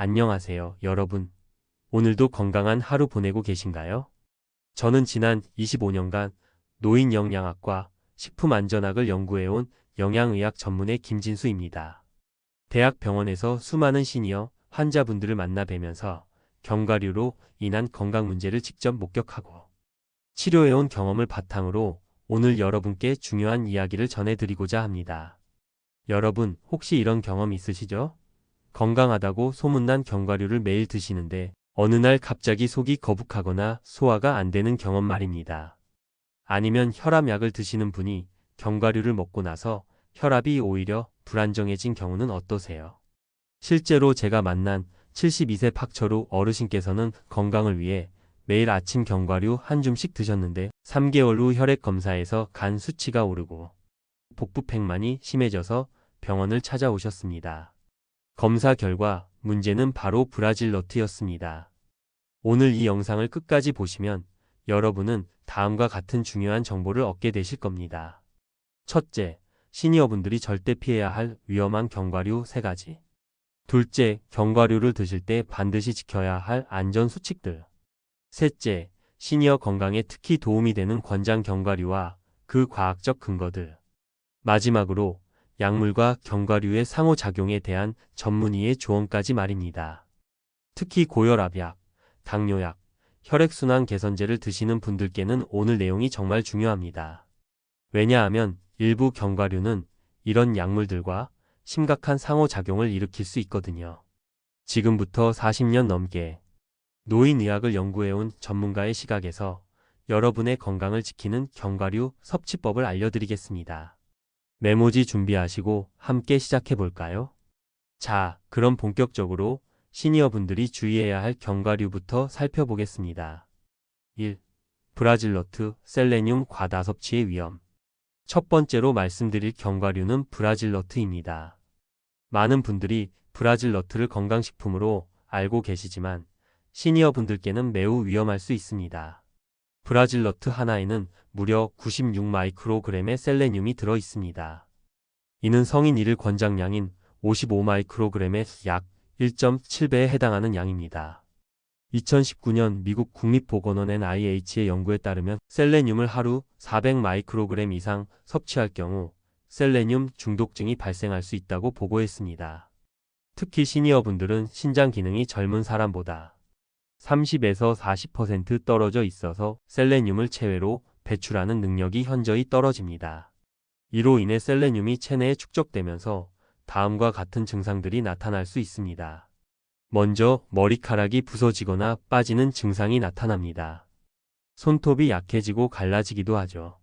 안녕하세요, 여러분. 오늘도 건강한 하루 보내고 계신가요? 저는 지난 25년간 노인 영양학과 식품 안전학을 연구해온 영양의학 전문의 김진수입니다. 대학 병원에서 수많은 시니어 환자분들을 만나 뵈면서 견과류로 인한 건강 문제를 직접 목격하고 치료해온 경험을 바탕으로 오늘 여러분께 중요한 이야기를 전해드리고자 합니다. 여러분, 혹시 이런 경험 있으시죠? 건강하다고 소문난 견과류를 매일 드시는데 어느 날 갑자기 속이 거북하거나 소화가 안 되는 경험 말입니다. 아니면 혈압약을 드시는 분이 견과류를 먹고 나서 혈압이 오히려 불안정해진 경우는 어떠세요? 실제로 제가 만난 72세 박철우 어르신께서는 건강을 위해 매일 아침 견과류 한 줌씩 드셨는데 3개월 후 혈액 검사에서 간 수치가 오르고 복부팽만이 심해져서 병원을 찾아오셨습니다. 검사 결과 문제는 바로 브라질 너트였습니다. 오늘 이 영상을 끝까지 보시면 여러분은 다음과 같은 중요한 정보를 얻게 되실 겁니다. 첫째, 시니어분들이 절대 피해야 할 위험한 견과류 3가지. 둘째, 견과류를 드실 때 반드시 지켜야 할 안전 수칙들. 셋째, 시니어 건강에 특히 도움이 되는 권장 견과류와 그 과학적 근거들. 마지막으로 약물과 견과류의 상호작용에 대한 전문의의 조언까지 말입니다. 특히 고혈압약, 당뇨약, 혈액순환 개선제를 드시는 분들께는 오늘 내용이 정말 중요합니다. 왜냐하면 일부 견과류는 이런 약물들과 심각한 상호작용을 일으킬 수 있거든요. 지금부터 40년 넘게 노인의학을 연구해온 전문가의 시각에서 여러분의 건강을 지키는 견과류 섭취법을 알려드리겠습니다. 메모지 준비하시고 함께 시작해 볼까요? 자, 그럼 본격적으로 시니어분들이 주의해야 할 견과류부터 살펴보겠습니다. 1. 브라질 너트, 셀레늄 과다 섭취의 위험. 첫 번째로 말씀드릴 견과류는 브라질 너트입니다. 많은 분들이 브라질 너트를 건강식품으로 알고 계시지만 시니어 분들께는 매우 위험할 수 있습니다. 브라질 너트 하나에는 무려 96 마이크로그램의 셀레늄이 들어 있습니다. 이는 성인 1일 권장량인 55 마이크로그램의 약 1.7배에 해당하는 양입니다. 2019년 미국 국립보건원 NIH의 연구에 따르면 셀레늄을 하루 400 마이크로그램 이상 섭취할 경우 셀레늄 중독증이 발생할 수 있다고 보고했습니다. 특히 시니어분들은 신장 기능이 젊은 사람보다 30에서 40% 떨어져 있어서 셀레늄을 체외로 배출하는 능력이 현저히 떨어집니다. 이로 인해 셀레늄이 체내에 축적되면서 다음과 같은 증상들이 나타날 수 있습니다. 먼저 머리카락이 부서지거나 빠지는 증상이 나타납니다. 손톱이 약해지고 갈라지기도 하죠.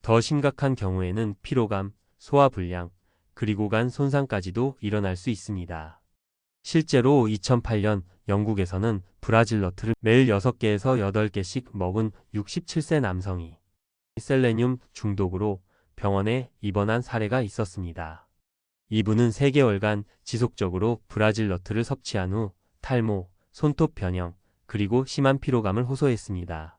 더 심각한 경우에는 피로감, 소화불량, 그리고 간 손상까지도 일어날 수 있습니다. 실제로 2008년 영국에서는 브라질 너트를 매일 6개에서 8개씩 먹은 67세 남성이 셀레늄 중독으로 병원에 입원한 사례가 있었습니다. 이분은 3개월간 지속적으로 브라질 너트를 섭취한 후 탈모, 손톱 변형, 그리고 심한 피로감을 호소했습니다.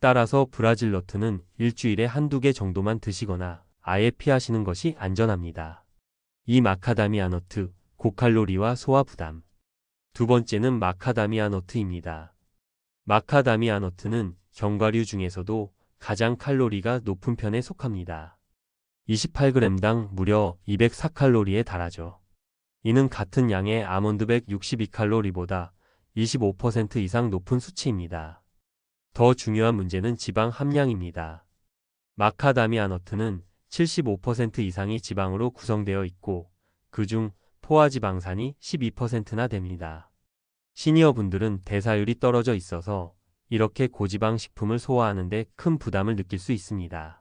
따라서 브라질 너트는 일주일에 한두 개 정도만 드시거나 아예 피하시는 것이 안전합니다. 이 마카다미아 너트, 고칼로리와 소화 부담. 두 번째는 마카다미아 너트입니다. 마카다미아 너트는 견과류 중에서도 가장 칼로리가 높은 편에 속합니다. 28g당 무려 204칼로리에 달하죠. 이는 같은 양의 아몬드 162칼로리보다 25% 이상 높은 수치입니다. 더 중요한 문제는 지방 함량입니다. 마카다미아 너트는 75% 이상이 지방으로 구성되어 있고 그중 포화지방산이 12%나 됩니다. 시니어 분들은 대사율이 떨어져 있어서 이렇게 고지방 식품을 소화하는데 큰 부담을 느낄 수 있습니다.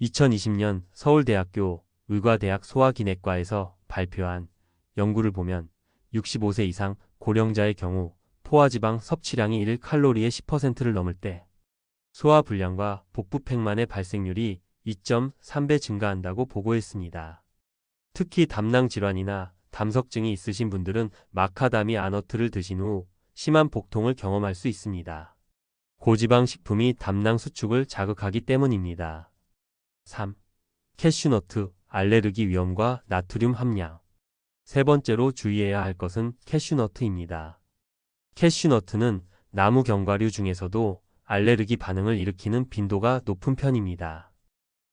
2020년 서울대학교 의과대학 소화기내과에서 발표한 연구를 보면 65세 이상 고령자의 경우 포화지방 섭취량이 1칼로리의 10%를 넘을 때 소화불량과 복부팽만의 발생률이 2.3배 증가한다고 보고했습니다. 특히 담낭 질환이나 담석증이 있으신 분들은 마카다미 아너트를 드신 후 심한 복통을 경험할 수 있습니다. 고지방 식품이 담낭 수축을 자극하기 때문입니다. 3. 캐슈너트, 알레르기 위험과 나트륨 함량. 세 번째로 주의해야 할 것은 캐슈너트입니다. 캐슈너트는 나무 견과류 중에서도 알레르기 반응을 일으키는 빈도가 높은 편입니다.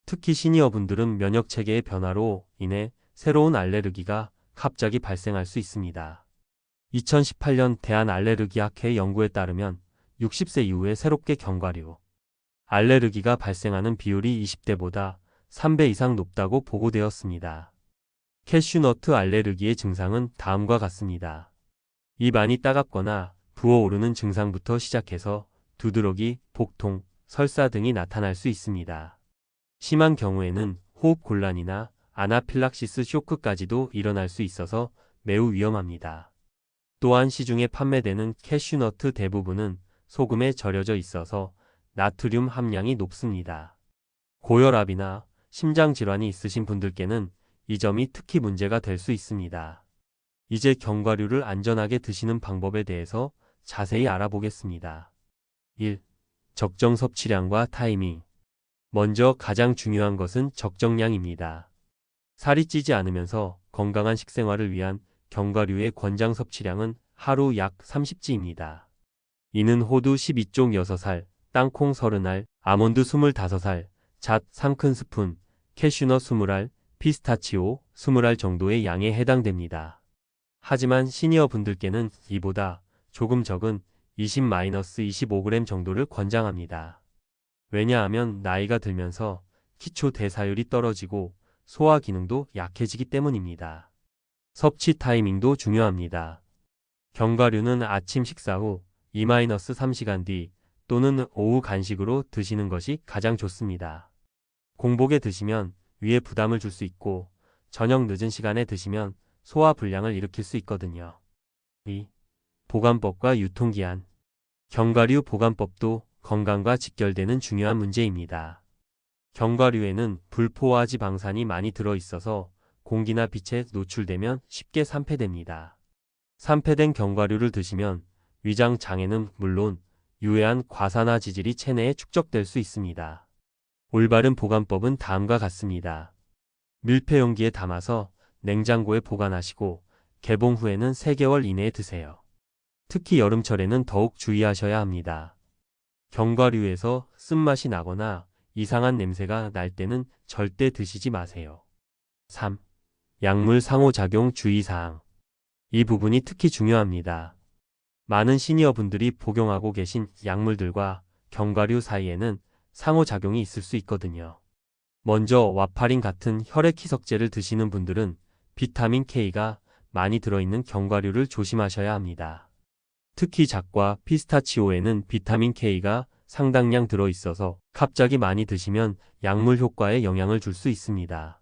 특히 시니어분들은 면역 체계의 변화로 인해 새로운 알레르기가 갑자기 발생할 수 있습니다. 2018년 대한알레르기학회 연구에 따르면 60세 이후에 새롭게 견과류, 알레르기가 발생하는 비율이 20대보다 3배 이상 높다고 보고되었습니다. 캐슈너트 알레르기의 증상은 다음과 같습니다. 입안이 따갑거나 부어오르는 증상부터 시작해서 두드러기, 복통, 설사 등이 나타날 수 있습니다. 심한 경우에는 호흡 곤란이나 아나필락시스 쇼크까지도 일어날 수 있어서 매우 위험합니다. 또한 시중에 판매되는 캐슈너트 대부분은 소금에 절여져 있어서 나트륨 함량이 높습니다. 고혈압이나 심장 질환이 있으신 분들께는 이 점이 특히 문제가 될 수 있습니다. 이제 견과류를 안전하게 드시는 방법에 대해서 자세히 알아보겠습니다. 1. 적정 섭취량과 타이밍. 먼저 가장 중요한 것은 적정량입니다. 살이 찌지 않으면서 건강한 식생활을 위한 견과류의 권장 섭취량은 하루 약 30지입니다. 이는 호두 12종 6살, 땅콩 30알, 아몬드 25살, 잣 3큰스푼, 캐슈넛 20알, 피스타치오 20알 정도의 양에 해당됩니다. 하지만 시니어 분들께는 이보다 조금 적은 20-25g 정도를 권장합니다. 왜냐하면 나이가 들면서 기초 대사율이 떨어지고 소화 기능도 약해지기 때문입니다. 섭취 타이밍도 중요합니다. 견과류는 아침 식사 후 2-3시간 뒤 또는 오후 간식으로 드시는 것이 가장 좋습니다. 공복에 드시면 위에 부담을 줄 수 있고 저녁 늦은 시간에 드시면 소화 불량을 일으킬 수 있거든요. 2. 보관법과 유통기한 견과류 보관법도 건강과 직결되는 중요한 문제입니다. 견과류에는 불포화 지방산이 많이 들어있어서 공기나 빛에 노출되면 쉽게 산패됩니다. 산패된 견과류를 드시면 위장 장애는 물론 유해한 과산화 지질이 체내에 축적될 수 있습니다. 올바른 보관법은 다음과 같습니다. 밀폐 용기에 담아서 냉장고에 보관하시고 개봉 후에는 3개월 이내에 드세요. 특히 여름철에는 더욱 주의하셔야 합니다. 견과류에서 쓴맛이 나거나 이상한 냄새가 날 때는 절대 드시지 마세요. 3. 약물 상호작용 주의사항. 이 부분이 특히 중요합니다. 많은 시니어 분들이 복용하고 계신 약물들과 견과류 사이에는 상호작용이 있을 수 있거든요. 먼저 와파린 같은 혈액 희석제를 드시는 분들은 비타민 K가 많이 들어있는 견과류를 조심하셔야 합니다. 특히 잣과 피스타치오에는 비타민 K가 상당량 들어있어서 갑자기 많이 드시면 약물 효과에 영향을 줄 수 있습니다.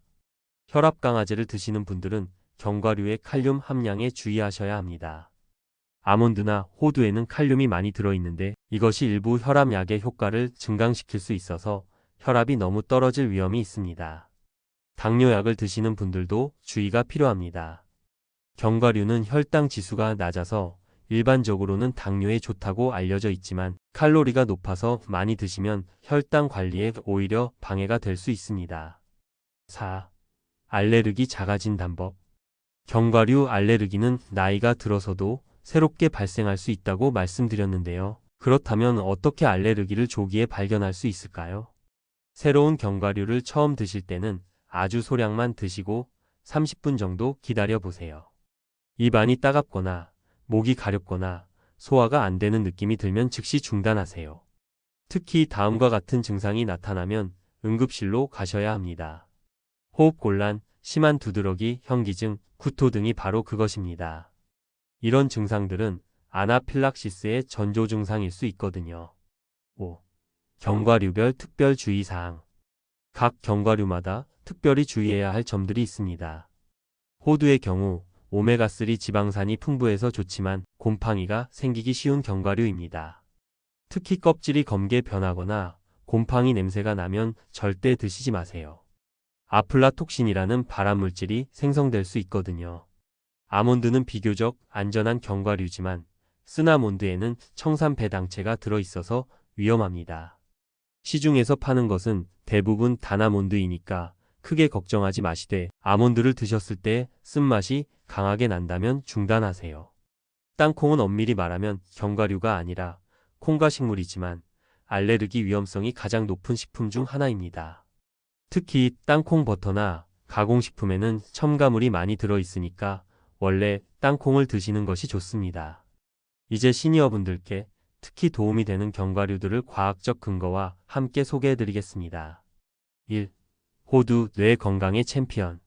혈압 강화제를 드시는 분들은 견과류의 칼륨 함량에 주의하셔야 합니다. 아몬드나 호두에는 칼륨이 많이 들어있는데 이것이 일부 혈압약의 효과를 증강시킬 수 있어서 혈압이 너무 떨어질 위험이 있습니다. 당뇨약을 드시는 분들도 주의가 필요합니다. 견과류는 혈당 지수가 낮아서 일반적으로는 당뇨에 좋다고 알려져 있지만 칼로리가 높아서 많이 드시면 혈당 관리에 오히려 방해가 될 수 있습니다. 4. 알레르기 작아진 단법. 견과류 알레르기는 나이가 들어서도 새롭게 발생할 수 있다고 말씀드렸는데요. 그렇다면 어떻게 알레르기를 조기에 발견할 수 있을까요? 새로운 견과류를 처음 드실 때는 아주 소량만 드시고 30분 정도 기다려 보세요. 입안이 따갑거나 목이 가렵거나 소화가 안 되는 느낌이 들면 즉시 중단하세요. 특히 다음과 같은 증상이 나타나면 응급실로 가셔야 합니다. 호흡곤란, 심한 두드러기, 현기증, 구토 등이 바로 그것입니다. 이런 증상들은 아나필락시스의 전조 증상일 수 있거든요. 5. 견과류별 특별 주의사항. 각 견과류마다 특별히 주의해야 할 점들이 있습니다. 호두의 경우 오메가3 지방산이 풍부해서 좋지만 곰팡이가 생기기 쉬운 견과류입니다. 특히 껍질이 검게 변하거나 곰팡이 냄새가 나면 절대 드시지 마세요. 아플라톡신이라는 발암물질이 생성될 수 있거든요. 아몬드는 비교적 안전한 견과류지만 쓰나몬드에는 청산 배당체가 들어있어서 위험합니다. 시중에서 파는 것은 대부분 단아몬드이니까 크게 걱정하지 마시되 아몬드를 드셨을 때 쓴맛이 강하게 난다면 중단하세요. 땅콩은 엄밀히 말하면 견과류가 아니라 콩과 식물이지만 알레르기 위험성이 가장 높은 식품 중 하나입니다. 특히 땅콩 버터나 가공식품에는 첨가물이 많이 들어있으니까 원래 땅콩을 드시는 것이 좋습니다. 이제 시니어분들께 특히 도움이 되는 견과류들을 과학적 근거와 함께 소개해드리겠습니다. 1. 호두, 뇌 건강의 챔피언.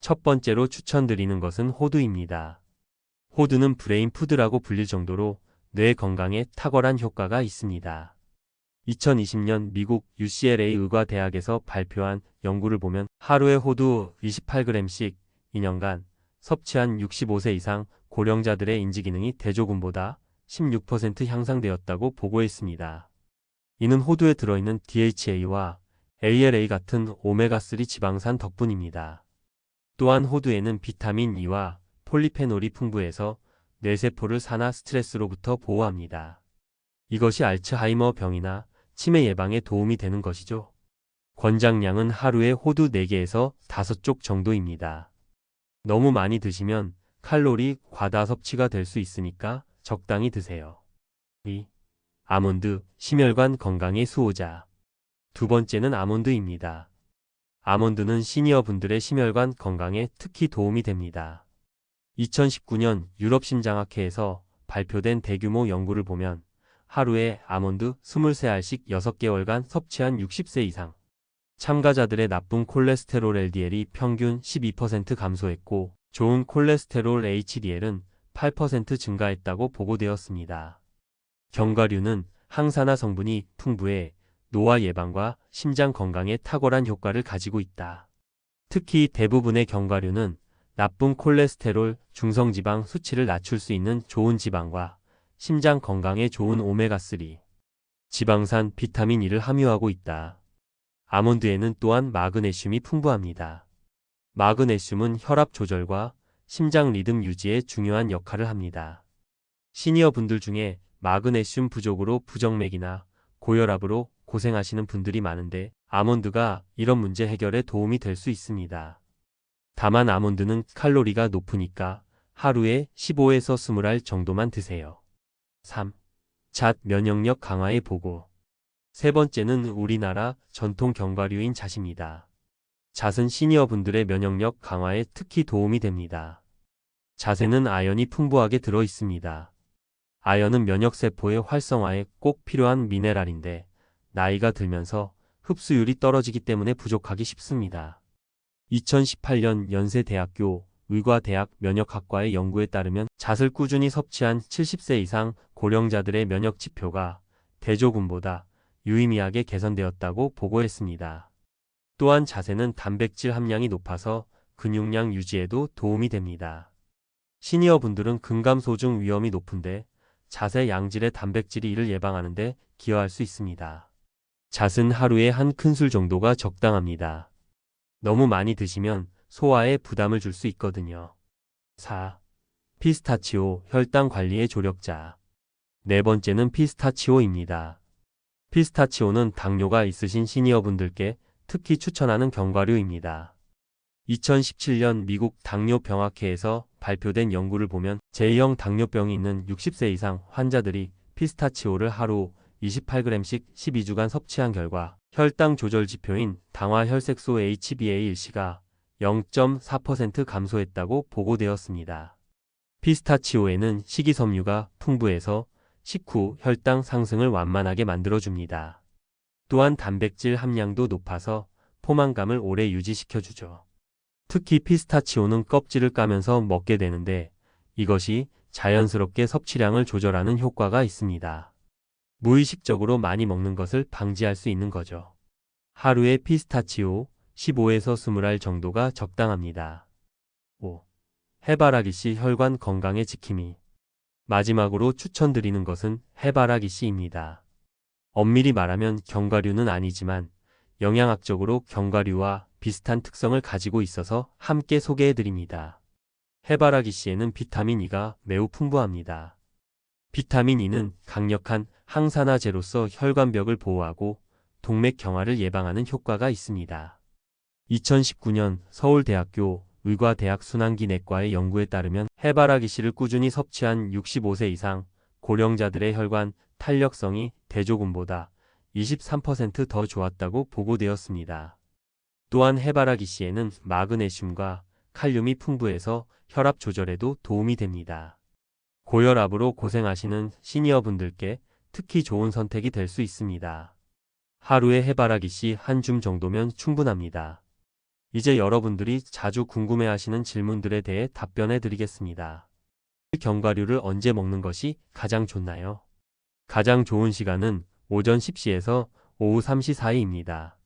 첫 번째로 추천드리는 것은 호두입니다. 호두는 브레인 푸드라고 불릴 정도로 뇌 건강에 탁월한 효과가 있습니다. 2020년 미국 UCLA 의과대학에서 발표한 연구를 보면 하루에 호두 28g씩 2년간 섭취한 65세 이상 고령자들의 인지 기능이 대조군보다 16% 향상되었다고 보고했습니다. 이는 호두에 들어있는 DHA와 ALA 같은 오메가3 지방산 덕분입니다. 또한 호두에는 비타민 E와 폴리페놀이 풍부해서 뇌세포를 산화 스트레스로부터 보호합니다. 이것이 알츠하이머 병이나 치매 예방에 도움이 되는 것이죠. 권장량은 하루에 호두 4개에서 5쪽 정도입니다. 너무 많이 드시면 칼로리 과다 섭취가 될 수 있으니까 적당히 드세요. 2. 아몬드, 심혈관 건강의 수호자. 두 번째는 아몬드입니다. 아몬드는 시니어 분들의 심혈관 건강에 특히 도움이 됩니다. 2019년 유럽 심장학회에서 발표된 대규모 연구를 보면 하루에 아몬드 23알씩 6개월간 섭취한 60세 이상 참가자들의 나쁜 콜레스테롤 LDL이 평균 12% 감소했고 좋은 콜레스테롤 HDL은 8% 증가했다고 보고되었습니다. 견과류는 항산화 성분이 풍부해 노화 예방과 심장 건강에 탁월한 효과를 가지고 있다. 특히 대부분의 견과류는 나쁜 콜레스테롤, 중성지방 수치를 낮출 수 있는 좋은 지방과 심장 건강에 좋은 오메가3, 지방산, 비타민 E를 함유하고 있다. 아몬드에는 또한 마그네슘이 풍부합니다. 마그네슘은 혈압 조절과 심장 리듬 유지에 중요한 역할을 합니다. 시니어 분들 중에 마그네슘 부족으로 부정맥이나 고혈압으로 고생하시는 분들이 많은데 아몬드가 이런 문제 해결에 도움이 될 수 있습니다. 다만 아몬드는 칼로리가 높으니까 하루에 15에서 20알 정도만 드세요. 3. 잣 면역력 강화의 보고. 세 번째는 우리나라 전통 견과류인 잣입니다. 잣은 시니어 분들의 면역력 강화에 특히 도움이 됩니다. 잣에는 아연이 풍부하게 들어 있습니다. 아연은 면역세포의 활성화에 꼭 필요한 미네랄인데 나이가 들면서 흡수율이 떨어지기 때문에 부족하기 쉽습니다. 2018년 연세대학교 의과대학 면역학과의 연구에 따르면 잣을 꾸준히 섭취한 70세 이상 고령자들의 면역 지표가 대조군보다 유의미하게 개선되었다고 보고했습니다. 또한 잣에는 단백질 함량이 높아서 근육량 유지에도 도움이 됩니다. 시니어 분들은 근감소증 위험이 높은데 잣의 양질의 단백질이 이를 예방하는데 기여할 수 있습니다. 잣은 하루에 한 큰술 정도가 적당합니다. 너무 많이 드시면 소화에 부담을 줄 수 있거든요. 4. 피스타치오 혈당 관리의 조력자. 네 번째는 피스타치오입니다. 피스타치오는 당뇨가 있으신 시니어분들께 특히 추천하는 견과류입니다. 2017년 미국 당뇨병학회에서 발표된 연구를 보면 제2형 당뇨병이 있는 60세 이상 환자들이 피스타치오를 하루 28g씩 12주간 섭취한 결과 혈당 조절 지표인 당화혈색소 HbA1c가 0.4% 감소했다고 보고되었습니다. 피스타치오에는 식이섬유가 풍부해서 식후 혈당 상승을 완만하게 만들어줍니다. 또한 단백질 함량도 높아서 포만감을 오래 유지시켜주죠. 특히 피스타치오는 껍질을 까면서 먹게 되는데 이것이 자연스럽게 섭취량을 조절하는 효과가 있습니다. 무의식적으로 많이 먹는 것을 방지할 수 있는 거죠. 하루에 피스타치오 15에서 20알 정도가 적당합니다. 5. 해바라기 씨 혈관 건강의 지킴이. 마지막으로 추천드리는 것은 해바라기 씨입니다. 엄밀히 말하면 견과류는 아니지만 영양학적으로 견과류와 비슷한 특성을 가지고 있어서 함께 소개해드립니다. 해바라기 씨에는 비타민 E가 매우 풍부합니다. 비타민 E는 강력한 항산화제로서 혈관벽을 보호하고 동맥 경화를 예방하는 효과가 있습니다. 2019년 서울대학교 의과대학 순환기 내과의 연구에 따르면 해바라기 씨를 꾸준히 섭취한 65세 이상 고령자들의 혈관 탄력성이 대조군보다 23%더 좋았다고 보고되었습니다. 또한 해바라기 씨에는 마그네슘과 칼륨이 풍부해서 혈압 조절에도 도움이 됩니다. 고혈압으로 고생하시는 시니어분들께 특히 좋은 선택이 될 수 있습니다. 하루에 해바라기 씨 한 줌 정도면 충분합니다. 이제 여러분들이 자주 궁금해하시는 질문들에 대해 답변해 드리겠습니다. 견과류를 언제 먹는 것이 가장 좋나요? 가장 좋은 시간은 오전 10시에서 오후 3시 사이입니다.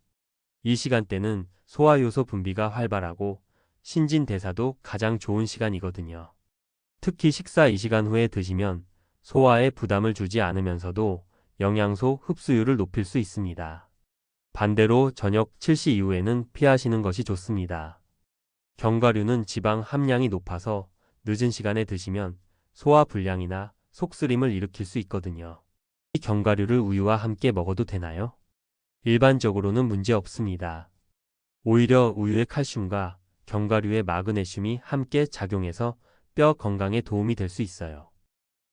이 시간대는 소화효소 분비가 활발하고 신진대사도 가장 좋은 시간이거든요. 특히 식사 이 시간 후에 드시면 소화에 부담을 주지 않으면서도 영양소 흡수율을 높일 수 있습니다. 반대로 저녁 7시 이후에는 피하시는 것이 좋습니다. 견과류는 지방 함량이 높아서 늦은 시간에 드시면 소화 불량이나 속쓰림을 일으킬 수 있거든요. 이 견과류를 우유와 함께 먹어도 되나요? 일반적으로는 문제 없습니다. 오히려 우유의 칼슘과 견과류의 마그네슘이 함께 작용해서 뼈 건강에 도움이 될 수 있어요.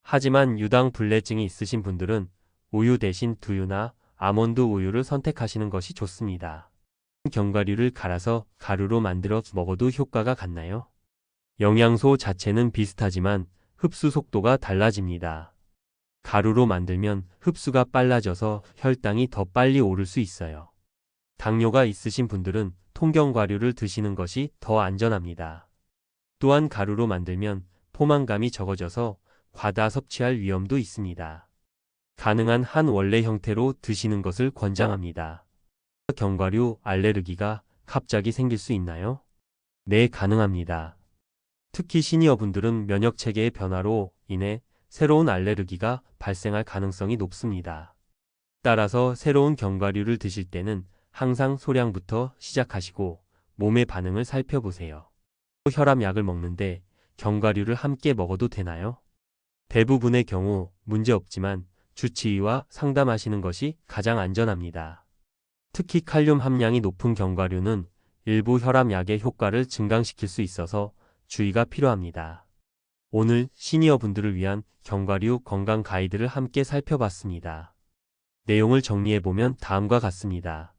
하지만 유당 불내증이 있으신 분들은 우유 대신 두유나 아몬드 우유를 선택하시는 것이 좋습니다. 견과류를 갈아서 가루로 만들어 먹어도 효과가 같나요? 영양소 자체는 비슷하지만 흡수 속도가 달라집니다. 가루로 만들면 흡수가 빨라져서 혈당이 더 빨리 오를 수 있어요. 당뇨가 있으신 분들은 통경과류를 드시는 것이 더 안전합니다. 또한 가루로 만들면 포만감이 적어져서 과다 섭취할 위험도 있습니다. 가능한 한 원래 형태로 드시는 것을 권장합니다. 견과류 알레르기가 갑자기 생길 수 있나요? 네, 가능합니다. 특히 시니어분들은 면역 체계의 변화로 인해 새로운 알레르기가 발생할 가능성이 높습니다. 따라서 새로운 견과류를 드실 때는 항상 소량부터 시작하시고 몸의 반응을 살펴보세요. 혈압약을 먹는데 견과류를 함께 먹어도 되나요? 대부분의 경우 문제 없지만 주치의와 상담하시는 것이 가장 안전합니다. 특히 칼륨 함량이 높은 견과류는 일부 혈압약의 효과를 증강시킬 수 있어서 주의가 필요합니다. 오늘 시니어 분들을 위한 견과류 건강 가이드를 함께 살펴봤습니다. 내용을 정리해보면 다음과 같습니다.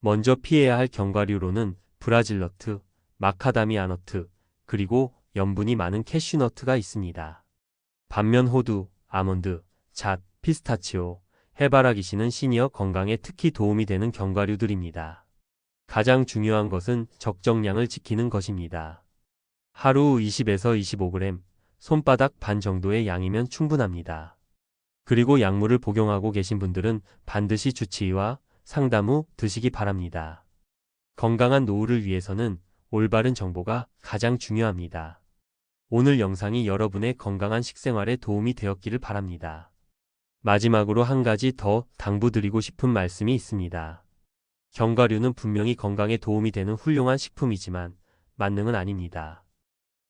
먼저 피해야 할 견과류로는 브라질너트, 마카다미아 너트, 그리고 염분이 많은 캐슈너트가 있습니다. 반면 호두, 아몬드, 잣, 피스타치오, 해바라기씨는 시니어 건강에 특히 도움이 되는 견과류들입니다. 가장 중요한 것은 적정량을 지키는 것입니다. 하루 20에서 25g, 손바닥 반 정도의 양이면 충분합니다. 그리고 약물을 복용하고 계신 분들은 반드시 주치의와 상담 후 드시기 바랍니다. 건강한 노후를 위해서는 올바른 정보가 가장 중요합니다. 오늘 영상이 여러분의 건강한 식생활에 도움이 되었기를 바랍니다. 마지막으로 한 가지 더 당부드리고 싶은 말씀이 있습니다. 견과류는 분명히 건강에 도움이 되는 훌륭한 식품이지만 만능은 아닙니다.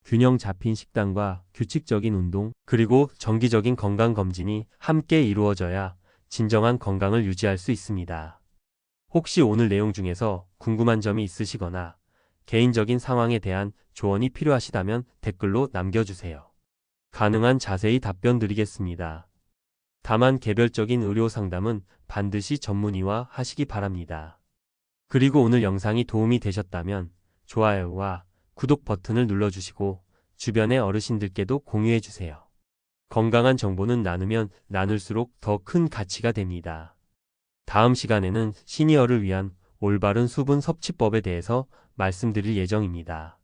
균형 잡힌 식단과 규칙적인 운동, 그리고 정기적인 건강검진이 함께 이루어져야 진정한 건강을 유지할 수 있습니다. 혹시 오늘 내용 중에서 궁금한 점이 있으시거나 개인적인 상황에 대한 조언이 필요하시다면 댓글로 남겨주세요. 가능한 자세히 답변 드리겠습니다. 다만 개별적인 의료 상담은 반드시 전문의와 하시기 바랍니다. 그리고 오늘 영상이 도움이 되셨다면 좋아요와 구독 버튼을 눌러주시고 주변의 어르신들께도 공유해주세요. 건강한 정보는 나누면 나눌수록 더 큰 가치가 됩니다. 다음 시간에는 시니어를 위한 올바른 수분 섭취법에 대해서 말씀드릴 예정입니다.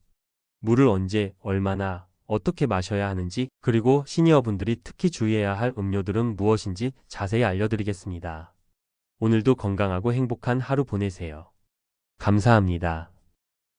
물을 언제, 얼마나, 어떻게 마셔야 하는지, 그리고 시니어분들이 특히 주의해야 할 음료들은 무엇인지 자세히 알려드리겠습니다. 오늘도 건강하고 행복한 하루 보내세요. 감사합니다.